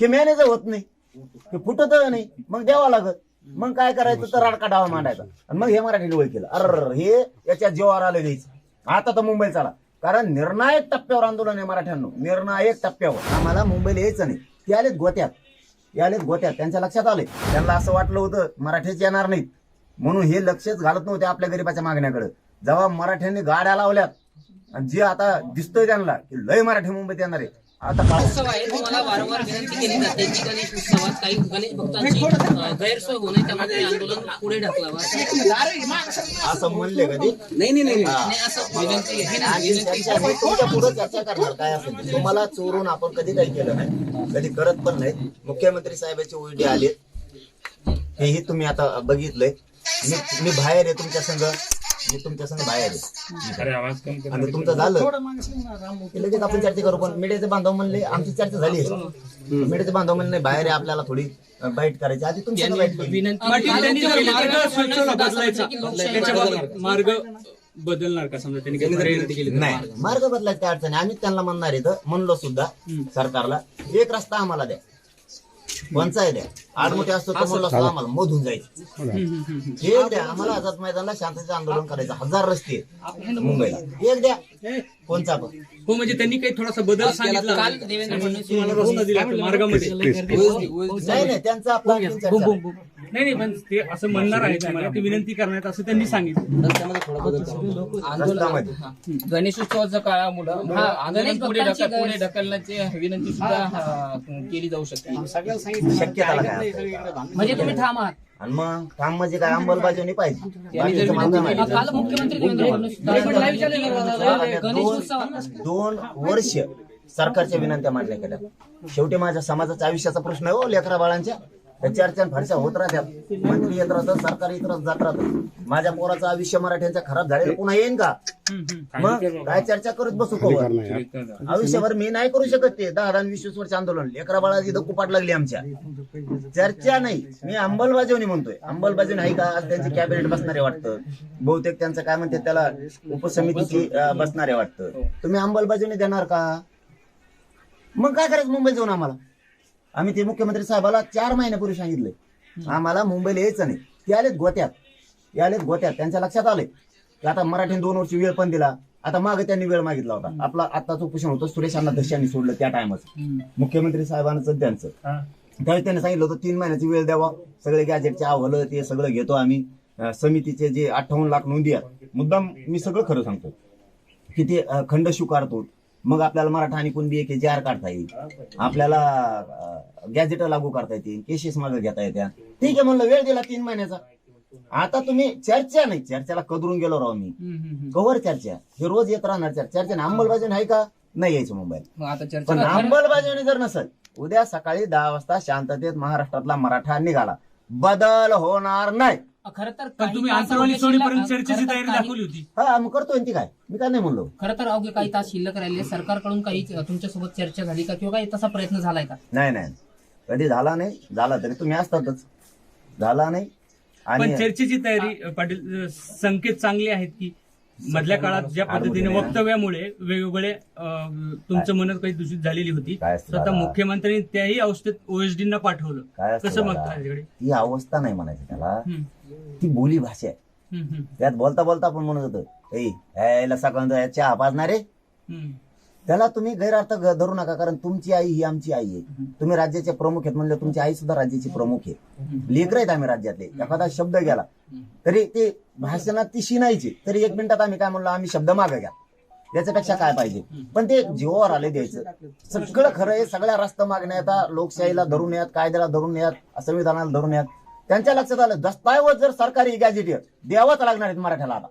हे मॅनेज होत नाही. हे फुटत नाही. मग द्यावा लागत मग काय करायचं? तर राडका डावा मांडायचा. आणि मग हे मराठी निवड केलं. अर हे याच्या जीवावर आलं द्यायचं आता तर मुंबई चला. कारण निर्णायक टप्प्यावर आंदोलन आहे मराठ्यांनो. निर्णायक टप्प्यावर. आम्हाला मुंबईला यायचं नाही. ते आलेत गोत्यात. ते आलेत गोत्यात. त्यांच्या लक्षात आले त्यांना असं वाटलं होतं मराठीच येणार नाहीत. म्हणून हे लक्षच घालत नव्हते आपल्या गरीबाच्या मागण्याकडे. जेव्हा मराठ्यांनी गाड्या लावल्यात आणि जे आता दिसतोय त्यांना की लय मराठी मुंबईत येणार आहे. उत्सव आहे तुम्हाला वारंवार विनंती केली जाते. की गणेश उत्सवात काही गणेश भक्तांची अं, गैरसोय होऊ नये त्यामुळे आंदोलन पुढे ढकलावं. असं म्हणले कधी नाही नाही नाही नाही, असं विनंती आहे ना, आणि विनंती त्यांच्या- मी तुमच्यापुढे चर्चा करणार काय असेल ते. तुम्हाला चोरून आपण कधी काही केलं नाही कधी करत पण नाही मुख्यमंत्री साहेबांचे उलटे आले हेही तुम्ही आता बघितलंय. मी मी बाहेर आहे तुमच्या संघ. मी तुमच्या संघ बाहेर आहे. आणि तुमचं झालं. की लगेच आपण चर्चा करू पण मीडियाचे बांधव म्हणले आमची चर्चा झाली आहे. मीडियाचे बांधव म्हणले बाहेर आहे आपल्याला थोडी बाईट करायची. आधी तुमच्या बाईट केली. विनंती पाटील त्यांनी जर केली मार्ग बदलायचा. बदलणार का? समजा त्यांनी काही विनंती केली. तर? नाही मार्ग बदलायची काय अडचण आहे आम्ही त्यांना म्हणणार इथं. म्हणलो सुद्धा सरकारला एक रस्ता आम्हाला द्या. पंचायत द्या. आडमोठे असतो तर म्हणलं असतं आम्हाला मधून जायचं. एक द्या आम्हाला आझाद मैदानला शांततेचं आंदोलन करायचं. हजार रस्ते आहेत मुंबईला. एक द्या. कोणचा पण. हो म्हणजे त्यांनी काही थोडासा बदल सांगितला काल देवेंद्र फडणवीस तुम्हाला रस्ता दिला तो मार्गामध्ये. नाही नाही त्यांचा आपला नाही. नाही पण ते असं म्हणणार आहे तुम्हाला की विनंती करण्यात असं त्यांनी सांगितलं. रस्त्यामध्ये. गणेशोत्सवाच्या काळामुळं आंदोलन पुढे ढकल पुढे ढकलण्याची विनंती सुद्धा केली जाऊ शकते. आहे? म्हणजे तुम्ही ठाम आहात. आणि मग काम म्हणजे काय अंमलबजावणी पाहिजे. त्यांनी जर बाकीचं मला विनंती काय केली, काल मुख्यमंत्री देवेंद्र फडणवीस माहिती? गणेशोत्सवात दोन वर्ष सरकारच्या विनंत्या मांडल्या गेल्या. शेवटी माझ्या समाजाच्या आयुष्याचा प्रश्न आहे हो लेकरा बाळांच्या. चर्चा फारशा होत राहतात मंत्री येत राहतात सरकार येत राहत जात राहतं माझ्या पोराचं आयुष्य मराठ्यांच्या खराब झालेलं पुन्हा येईन का? मग काय चर्चा करत बसू कवर आयुष्यभर मी नाही करू शकत ते. दहा दहा वीस वीस वर्ष आंदोलन. लेकरा बाळा इथं कुपाट लागली आमच्या. चर्चा नाही. मी अंमलबजावणी म्हणतोय. अंमलबजावणी आहे का? आज त्यांची कॅबिनेट बसणारे वाटतं. बहुतेक त्यांचं काय म्हणते त्याला उपसमितीची बसणारे वाटतं. तुम्ही अंमलबजावणी देणार का? मग काय करायचं मुंबईत जाऊन आम्हाला? आम्ही ते मुख्यमंत्री साहेबाला चार महिन्यापूर्वी सांगितलंय आम्हाला मुंबईला यायचं नाही. ते आलेत गोत्यात. ते आलेत गोत्यात. त्यांच्या लक्षात आले की आता मराठीने दोन वर्ष वेळ पण दिला. आता मागे त्यांनी वेळ मागितला होता. आपला आत्ताच उपोषण होतं. सुरेश अण्णा दशांनी सोडलं त्या टायमाचं मुख्यमंत्री साहेबांचं त्यांचं. त्यावेळी त्यांनी सांगितलं होतं तीन महिन्याची वेळ द्यावा. सगळे गॅजेटचे अहवाल ते सगळं घेतो आम्ही. समितीचे जे अठ्ठावन्न लाख नोंदी आहेत. मुद्दाम मी सगळं खरं सांगतो. की ते खंड स्वीकारतो. मग आपल्याला मराठा आणि कुणबी एक जे आर काढता येईल. आपल्याला गॅजेट लागू करता येतील केसेस मागे घेता येत्या. ठीक आहे म्हणलं वेळ दिला तीन महिन्याचा. आता तुम्ही चर्चा नाही चर्चेला कदरून गेलो राव मी. कवर चर्चा. हे रोज येत राहणार चर्चा. चर्चा अंमलबजावणी आहे का? नाही यायचं मुंबईत. पण अंमलबजावणी जर नसेल उद्या सकाळी दहा वाजता शांततेत महाराष्ट्रातला मराठा निघाला. बदल होणार नाही. खरं तर पण काही तुम्ही तास आंतरवाली अवघे सोडीपर्यंत शिल्लक- चर्चेची खरं तर तयारी काही- दाखवली होती. हा मग करतोय ती काय? मी काय नाही म्हणलो. खरं तर अवघे काही तास शिल्लक राहिले सरकारकडून काही तुमच्यासोबत चर्चा झाली का किंवा काही तसा प्रयत्न झालाय का? नाही नाही. कधी झाला नाही झाला तरी तुम्ही असतातच. झाला नाही. पण आणि चर्चेची तयारी अ, पाटील अ, संकेत चांगले आहेत की मधल्या काळात ज्या पद्धतीने वक्तव्यामुळे वेगवेगळे तुमचं मन काही दूषित झालेली होती. स्वतः? मुख्यमंत्र्यांनी त्याही अवस्थेत ओएसडी ना पाठवलं. कसं? त्याच्याकडे ती अवस्था नाही म्हणायची त्याला. ती बोली भाषा आहे. त्यात बोलता बोलता आपण म्हणत होतो ऐ यायला सकाळ चहा पाजणारे. त्याला तुम्ही गैरअर्थ धरू नका कारण तुमची आई ही आमची आई आहे. तुम्ही राज्याचे प्रमुख आहेत म्हणजे तुमची आई सुद्धा राज्याची प्रमुख आहे. लेकर आहेत आम्ही राज्यातले. एखादा शब्द गेला तरी ते भाषणात ती शिनायची तरी एक मिनिटात आम्ही काय म्हणलो आम्ही शब्द मागे घ्या. याच्यापेक्षा काय पाहिजे? पण ते जीवावर आले द्यायचं. सगळं खरं आहे सगळ्या रस्ता मागण्या लोकशाहीला धरून येत कायद्याला धरून येत संविधानाला धरून येत. त्यांच्या लक्षात आलं दस्तावेज जर सरकारी गॅजेट द्यावाच लागणार आहेत मराठ्याला आता.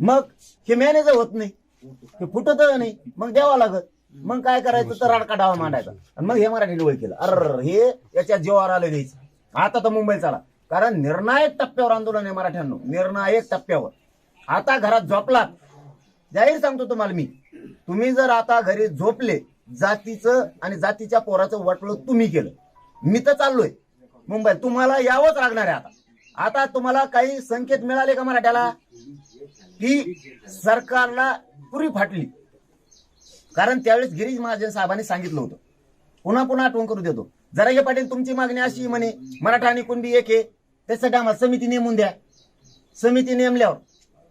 मग हे मॅनेज होत नाही. हे फुटत नाही. मग द्यावा लागत मग काय करायचं? तर राडका डावा मांडायचा. आणि मग हे मराठी निवड केलं. अर हे याच्या जीवावर आलं द्यायचं आता तर मुंबई चला कारण निर्णायक टप्प्यावर आंदोलन आहे मराठ्यांनो. निर्णायक टप्प्यावर. आता घरात झोपलात. जाहीर सांगतो तुम्हाला मी. तुम्ही जर आता घरी झोपले जातीचं आणि जातीच्या पोराचं वाटलं तुम्ही केलं. मी तर चाललोय. मुंबईत. तुम्हाला यावंच लागणार आहे आता. आता तुम्हाला काही संकेत मिळाले का मराठ्याला? की सरकारला पुरी फाटली. कारण त्यावेळेस गिरीश महाजन साहेबांनी सांगितलं होतं. पुन्हा पुन्हा आठवण करू देतो. जरांगे पाटील तुमची मागणी अशी म्हणे मराठा आणि कुणबी एक आहे. त्यासाठी आम्हाला समिती नेमून द्या. समिती नेमल्यावर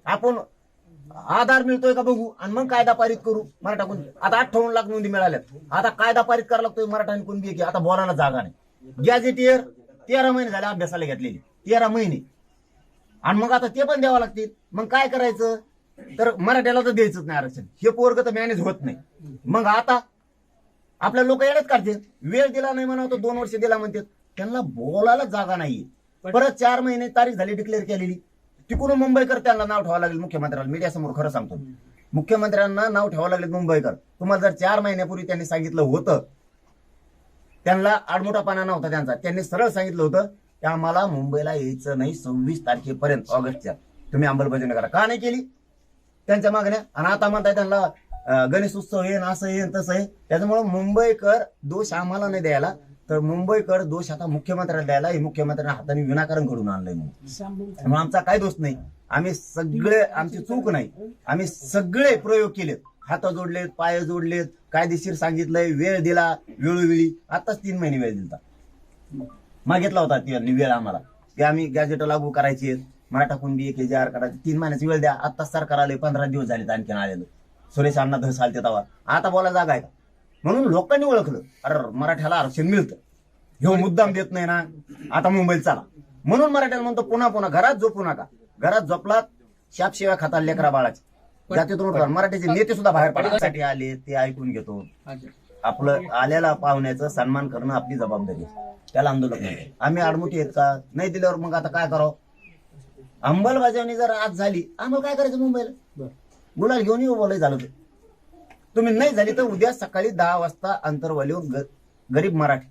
आपण आधार मिळतोय का बघू आणि मग कायदा पारित करू. मराठा कुणबी आता अठ्ठावन्न लाख नोंदी मिळाल्यात. आता कायदा पारित करावा लागतोय मराठा आणि कुणबी एक आता बोलायला जागा नाही. गॅझेटियर तेरा महिने झाले अभ्यासाला घेतलेली. तेरा महिने. आणि मग आता ते पण द्यावं लागतील. मग काय करायचं? तर मराठ्याला तर द्यायचंच नाही आरक्षण. हे पोरग तर मॅनेज होत नाही. मग आता आपल्या लोक येण्यात काढतील वेळ दिला नाही म्हणा तो दोन वर्ष दिला म्हणतात. त्यांना बोलायला जागा नाहीये. परत चार महिने तारीख झाली डिक्लेअर केलेली. तिकडून मुंबईकर त्यांना नाव ठेवावं लागेल मुख्यमंत्र्याला. मीडिया समोर खरं सांगतो. मुख्यमंत्र्यांना नाव ठेवावं लागेल मुंबईकर. तुम्हाला जर चार महिन्यापूर्वी त्यांनी सांगितलं होतं त्यांना आडमोठापणा नव्हता त्यांचा. त्यांनी सरळ सांगितलं होतं की आम्हाला मुंबईला यायचं नाही सव्वीस तारखेपर्यंत ऑगस्टच्या. तुम्ही अंमलबजावणी करा. का नाही केली? त्यांच्या मागण्या. आणि आता म्हणताय त्यांना गणेश उत्सव येईन असं येईन तसं आहे त्याच्यामुळे मुंबईकर दोष आम्हाला नाही द्यायला. तर मुंबईकर दोष आता मुख्यमंत्र्याला द्यायला हे मुख्यमंत्र्यांना हाताने विनाकारण घडून आणलंय म्हणून. आमचा काय दोष नाही. आम्ही सगळे आमची चूक नाही. आम्ही सगळे प्रयोग केलेत. हात जोडलेत पाय जोडलेत कायदेशीर सांगितलंय वेळ दिला वेळोवेळी. आताच तीन महिने वेळ दिलता. मागितला होता त्यांनी वेळ आम्हाला. की आम्ही गॅजेट लागू करायची आहेत मराठा कुणबी एक जार करायची तीन महिन्याची वेळ द्या. आता सरकार आले पंधरा दिवस झाले आणखीन आलेलं. सुरेश अण्णा धस आलते तवा आता बोला जागा आहे का? म्हणून लोकांनी ओळखलं. अरे मराठ्याला आरक्षण मिळतं. ह्यो मुद्दाम देत नाही ना. आता मुंबईत चला. म्हणून मराठ्याला म्हणतो पुन्हा पुन्हा घरात झोपू नका. घरात झोपलात शाप शिव्या खाता लेकरा बाळाची. जातीतून उठवा. मराठीचे नेते सुद्धा बाहेर पडण्यासाठी आले ते ऐकून घेतो. आपलं आलेला पाहुण्याचं सन्मान करणं आपली जबाबदारी. त्याला आंदोलन आम्ही आडमुठी आहेत का? नाही दिल्यावर मग आता काय करावं? अंमलबजावणी जर आज झाली आम्हाला काय करायचं मुंबईला? गुलाल घेऊन येऊ बोलाय झालं तर तुम्ही नाही झाली तर उद्या सकाळी दहा वाजता अंतरवालीहून ग- गरीब मराठी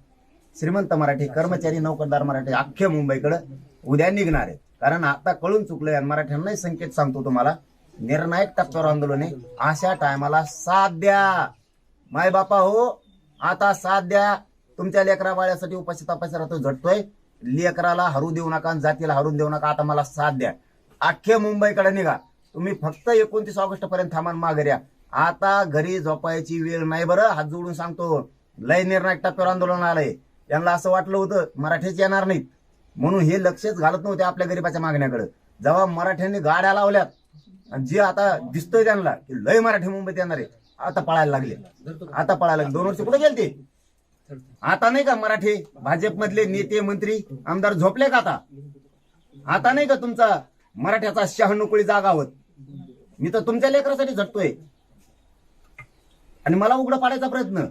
श्रीमंत मराठी कर्मचारी नोकरदार मराठी अख्ख्या मुंबईकडे उद्या निघणार आहेत. कारण आता कळून चुकलंय आणि मराठ्यांनाही संकेत सांगतो तुम्हाला निर्णायक टप्प्यावर आंदोलन आहे. अशा टायमाला साथ द्या. माय बापा हो आता साथ द्या. तुमच्या लेकरा बाळ्यासाठी उपाशी तपाशी राहतो झटतोय. लेकराला हरू देऊ नका जातीला हरून देऊ नका. आता मला साथ द्या. अख्खे मुंबईकडे निघा. तुम्ही फक्त एकोणतीस ऑगस्ट पर्यंत थांबान आणि माघारी या. आता घरी झोपायची वेळ नाही बरं. हात जोडून सांगतो. लय निर्णायक टप्प्यावर आंदोलन आलंय. त्यांना असं वाटलं होतं मराठीच येणार नाहीत. म्हणून हे लक्षच घालत नव्हते आपल्या गरीबाच्या मागण्याकडे. जेव्हा मराठ्यांनी गाड्या लावल्यात आणि जे आता दिसतोय त्यांना की लय मराठी मुंबईत येणार आहे आता पळायला लागले. आता पळायला लागले. दोन वर्ष कुठे गेले ते आता नाही का मराठी भाजपमधले नेते मंत्री आमदार झोपले का आता? आता नाही का तुमचा मराठ्याचा शहानुकुळी जागा होत? मी तर तुमच्या लेकरासाठी झटतोय. आणि मला उघडं पाडायचा प्रयत्न.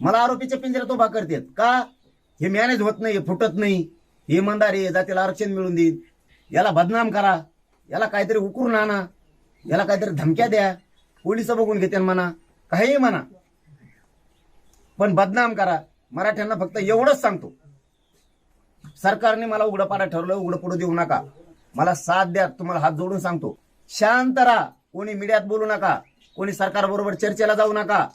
मला आरोपीच्या पिंजऱ्यात उभा करतात. का? हे मॅनेज होत नाही हे फुटत नाही. हे इमानदार आहे जातीला आरक्षण मिळून देईल याला बदनाम करा. याला काहीतरी उकरून आणा. याला काहीतरी धमक्या द्या. पोलीस बघून घेते म्हणा. काहीही म्हणा. पण बदनाम करा. मराठ्यांना फक्त एवढंच सांगतो. सरकारने मला उघडपाडा ठरवलं उघडं पुढे देऊ नका. मला साथ द्या तुम्हाला हात जोडून सांगतो. शांत राहा. कोणी मीडियात बोलू नका. कोणी सरकारबरोबर चर्चेला जाऊ नका.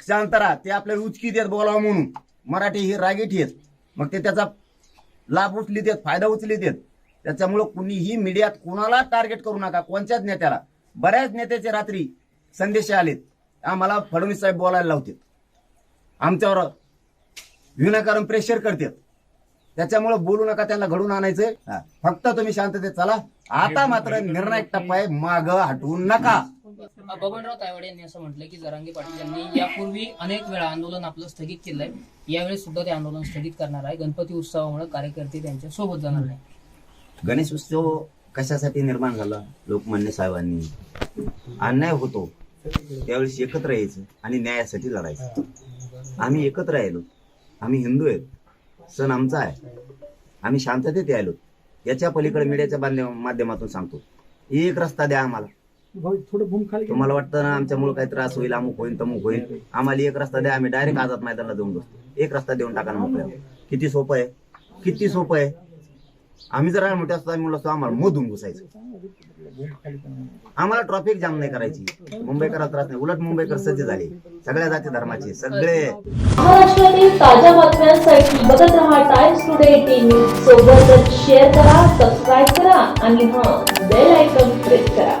शांत राहा. ते आपल्याला उचकी देत बोलावं म्हणून. मराठी ही रागीट येत मग ते त्याचा लाभ उचली देत फायदा उचली देत त्याच्यामुळं कुणीही मीडियात कोणाला टार्गेट करू नका. कोणत्याच नेत्याला. बऱ्याच नेत्याचे रात्री संदेश आलेत. आम्हाला फडणवीस साहेब बोलायला लावतात आमच्यावर विनाकारण प्रेशर करतात. त्याच्यामुळे बोलू नका त्यांना घडून आणायचंय. हा. फक्त तुम्ही शांततेत चला. आता मात्र निर्णायक टप्पा आहे माग हटवून नका. बबनराव तायवाडे यांनी असं म्हटलं की जरांगे पाटील यांनी यापूर्वी अनेक वेळा आंदोलन आपलं स्थगित केलंय. यावेळी सुद्धा ते आंदोलन स्थगित करणार आहे. गणपती उत्सवामुळे कार्यकर्ते त्यांच्यासोबत जाणार नाही गणेश उत्सव कशासाठी निर्माण झाला? लोकमान्य साहेबांनी. अन्याय होतो. त्यावेळेस एकत्र यायचं आणि न्यायासाठी लढायचं. आम्ही एकत्र राहिलो आम्ही हिंदू आहेत. सण आमचा आहे. आम्ही शांततेत यायलो. याच्या पलीकडे मीडियाच्या माध्यमातून सांगतो. एक रस्ता द्या आम्हाला. तुम्हाला वाटतं ना आमच्यामुळे काही त्रास होईल अमुक होईल तमुक होईल. आम्हाला एक रस्ता द्या. आम्ही डायरेक्ट आझाद मैदानाला जाऊन बसतो. एक रस्ता देऊन टाका ना मोकळ्या किती सोपं आहे? किती सोपं आहे? आम्ही जर मोठे असतो आम्ही म्हणलो असतो आम्हाला मधून घुसायचं. आम्हाला ट्रॉफिक जाम नाही करायची. मुंबईकरात त्रास नाही. उलट मुंबईकर सज्ज झाले. सगळ्या जाती धर्माचे सगळे. महाराष्ट्रातील ताज्या बातम्यांसाठी बघत राहा टाइम्स टुडे टीव्ही सोबतच शेअर करा सबस्क्राईब करा आणि हा बेल आयकॉन प्रेस करा.